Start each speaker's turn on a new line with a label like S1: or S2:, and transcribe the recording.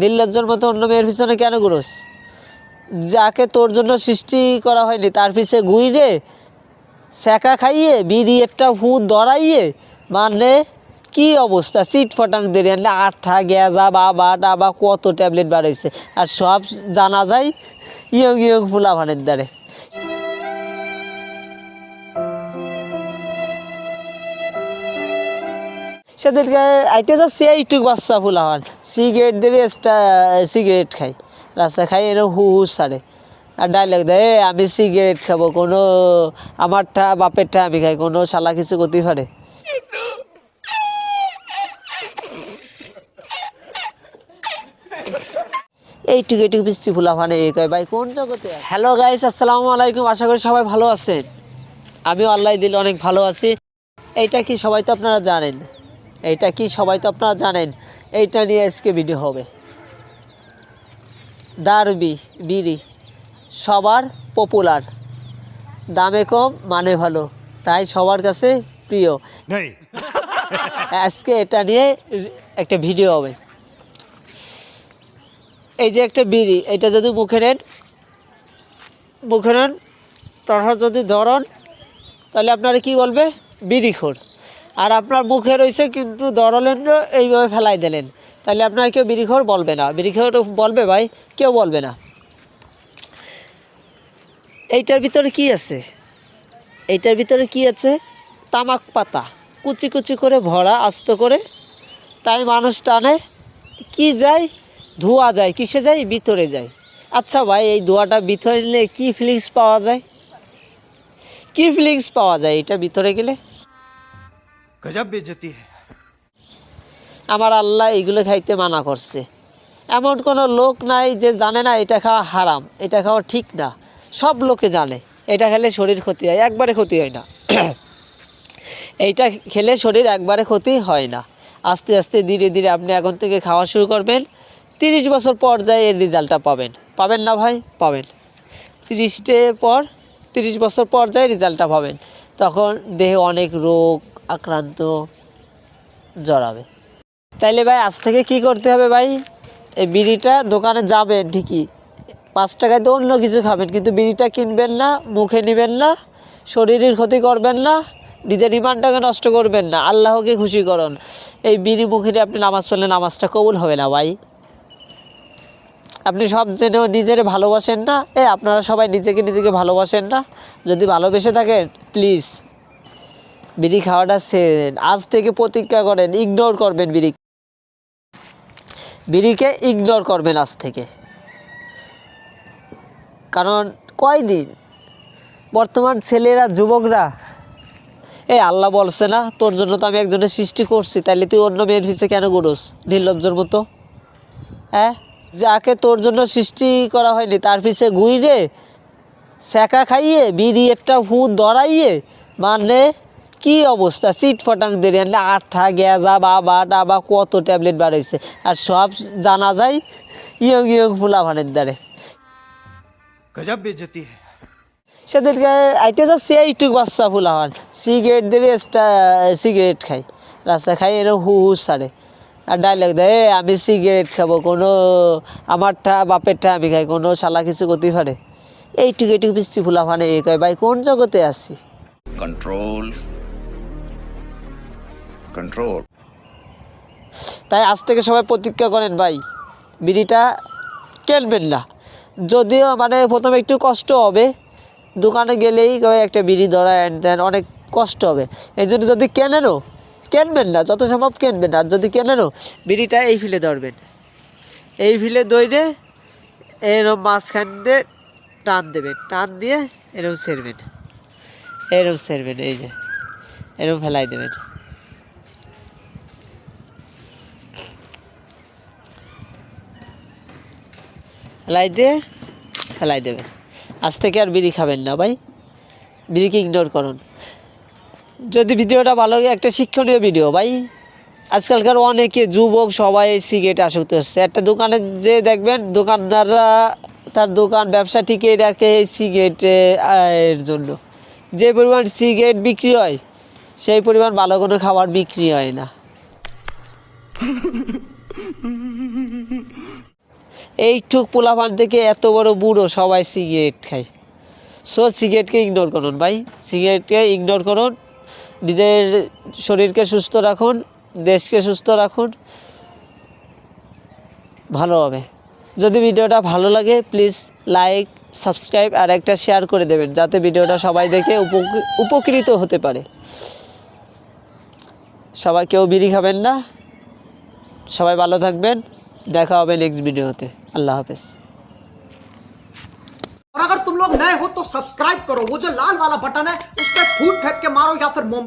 S1: নির্লজ্জর মতো অন্য মেয়ের পিছনে কেন ঘুরোস? যাকে তোর জন্য সৃষ্টি করা হয়নি, তার পিছে ঘুইরে স্যাকা খাইয়ে, বিড়ি একটা হু দড়াইয়ে মানে কি অবস্থা? সিট ফটাং দেরি আনলে আঠা গেজা বাবা টাবা কত ট্যাবলেট বাড়াইছে আর সব জানা যায় ইয়ং ইয়ং ফুলা ভানের দ্বারে। সেদিনকে আইটে যাচ্ছে এইটুক বাচ্চা ফুলা হন। সিগারেট দিয়ে সিগারেট খাই রাস্তা খাই এরকম হু হু সারে। আর ডায়লগ দেয় "এ, আমি সিগারেট খাব কোনো আমারটা বাপেরটা আমি খাই কোনো শালা কিছু করতে পারে এইটুকু এইটুকু বৃষ্টি ফুলা মানে এই কয় ভাই কোন জগতে হ্যালো গাইস আসসালামু আলাইকুম। আশা করি সবাই ভালো আছেন। আমিও আল্লাহ দিল অনেক ভালো আছি। এইটা কি সবাই তো আপনারা জানেন? এইটা কি সবাই তো আপনারা জানেন এইটা নিয়ে আজকে ভিডিও হবে। দারবি বিড়ি সবার পপুলার দামে কম মানে ভালো তাই সবার কাছে প্রিয়। আজকে এটা নিয়ে একটা ভিডিও হবে। এই যে একটা বিড়ি এটা যদি মুখে নেন মুখে নেন তারপর যদি ধরন তাহলে আপনারা কি বলবে? বিড়ি বিড়িখোর আর আপনার মুখে রয়েছে কিন্তু ধরলেন না, এইভাবে ফেলাই দিলেন। তাহলে আপনার কেউ বিড়িখোর বলবে না। বিড়িখোর বলবে ভাই, কেউ বলবে না। এইটার ভিতরে কি আছে? এইটার ভিতরে কি আছে? তামাক পাতা। কুচি কুচি করে ভরা, আস্ত করে। তাই মানুষ টানে, কি যায়? ধোয়া যায়। কিসে যায়? ভিতরে যায়। আচ্ছা ভাই, এই ধোয়াটা ভিতরে নিলে কী ফিলিংস পাওয়া যায়? কী ফিলিংস পাওয়া যায়? এটা ভিতরে গেলে?
S2: গজব বেজতি
S1: আমার আল্লাহ এগুলো খাইতে মানা করছে। এমন কোনো লোক নাই যে জানে না এটা খাওয়া হারাম, এটা খাওয়া ঠিক না। সব লোকে জানে, এটা খেলে শরীর ক্ষতি হয়, একবারে ক্ষতি হয় না। এইটা খেলে শরীর একবারে ক্ষতি হয় না। আস্তে আস্তে ধীরে ধীরে আপনি এখন থেকে খাওয়া শুরু করবেন, তিরিশ বছর পর যায় এর রেজাল্টটা পাবেন। পাবেন না ভাই? পাবেন। তিরিশটে পর, তিরিশ বছর পর যায় রেজাল্টটা পাবেন। তখন দেহে অনেক রোগ, আক্রান্ত জড়াবে। তাইলে ভাই, আজ থেকে কি করতে হবে ভাই? এই বিড়িটা দোকানে যাবেন ঠিকই। পাঁচ টাকায় তো অন্য কিছু খাবেন, কিন্তু বিড়িটা কিনবেন না, মুখে নেবেন না, শরীরের ক্ষতি করবেন না, নিজের ইমানটাকে নষ্ট করবেন না। আল্লাহকে খুশি করুন। এই বিড়ি মুখে আপনি নামাজ পড়লে নামাজটা কবুল হবে না ভাই। আপনি সব জেনেও নিজের ভালোবাসেন না? এ, আপনারা সবাই নিজেকে নিজেকে ভালোবাসেন না? যদি ভালোবেসে থাকেন প্লিজ বিড়ি খাওয়াটা ছেড়ে আজ থেকে প্রতিজ্ঞা করেন ইগনোর করবেন বিড়ি। বিড়িকে ইগনোর করবেন আজ থেকে। কারণ কয়দিন? বর্তমান ছেলেরা, যুবকরা? এই আল্লাহ বলছে না, তোর জন্য তো আমি একজনের সৃষ্টি করছি, তাইলে তুই অন্য মেয়ের পিছিয়ে কেন ঘুরোস নির্লজ্জর মতো? হ্যাঁ? যাকে তোর জন্য সৃষ্টি করা হয়নি তার পিছে গুইরে স্যাকা খাইয়ে বিড়ি একটা হু দড়াইয়ে মানে কি অবস্থা? সিট ফটাং দেরি আনলে আঠা গ্যাজা বাবা টাবা কত ট্যাবলেট বাড়াইছে আর সব জানা যায় ইয়ং ইয়ং ফুলাভানের দ্বারে। সেদিনকে আইটে যা সে ইটুক বাচ্চা ফুলাভান সিগারেট দিয়ে সিগারেট খাই। রাস্তা খাই এরকম হু হু সারে আর ডাইলগ দেয় "এ, আমি সিগারেট খাব কোনো আমারটা বাপেরটা আমি খাই কোনো শালা কিছু করতে পারে এইটুকু এইটুকু বৃষ্টি ফুলা মানে এ কয় ভাই কোন জগতে আছি?
S3: কন্ট্রোল কন্ট্রোল
S1: তাই আজ থেকে সবাই প্রতিজ্ঞা করেন ভাই বিড়িটা কেনবেন না। যদিও মানে প্রথমে একটু কষ্ট হবে দোকানে গেলেই কয় একটা বিড়ি ধরা অ্যান্ড দেন অনেক কষ্ট হবে। এই জন্য যদি কেনেনও কেনবেন না, যত সম্ভব কেনবেন আর যদি কেনেনও, বিড়িটা এই ফিলে ধরবেন। এই ফিলে দইরে এরম মাঝখান দিয়ে টান দেবেন। টান দিয়ে এরকম সেরবেন এরকম সেরবেন এই যে। এরকম ফেলাই দেবেন। ফেলাই দিয়ে ফেলাই দেবেন। আজ থেকে আর বিড়ি খাবেন না ভাই। বিড়িকে ইগনোর করুন। যদি ভিডিওটা ভালো লাগে একটা শিক্ষণীয় ভিডিও, ভাই। আজকালকার অনেকে যুবক সবাই সিগারেট আসক্ত হচ্ছে। একটা দোকানে যে দেখবেন, দোকানদাররা তার দোকান ব্যবসা টিকিয়ে রাখে এই সিগারেট এর জন্য। যে পরিমাণ সিগারেট বিক্রি হয়, সেই পরিমাণ ভালো কোনো খাবার বিক্রি হয় না। এই এইটুক পোলাপান থেকে এত বড় বুড়ো সবাই সিগারেট খায়। সো সিগারেটকে ইগনোর করুন, ভাই। সিগারেটকে ইগনোর করুন। নিজের শরীরকে সুস্থ রাখুন, দেশকে সুস্থ রাখুন। ভালো হবে। যদি ভিডিওটা ভালো লাগে প্লিজ লাইক সাবস্ক্রাইব আর একটা শেয়ার করে দেবেন, যাতে ভিডিওটা সবাই দেখে উপকৃ- উপকৃত হতে পারে। সবাই কেউ বিড়ি খাবেন না। সবাই ভালো থাকবেন। দেখা হবে নেক্সট ভিডিওতে আল্লাহ হাফেজ।
S4: सब्सक्राइब करो। वो जो लाल वाला बटन है, उस पर फूट फेंक के मारो या फिर मोम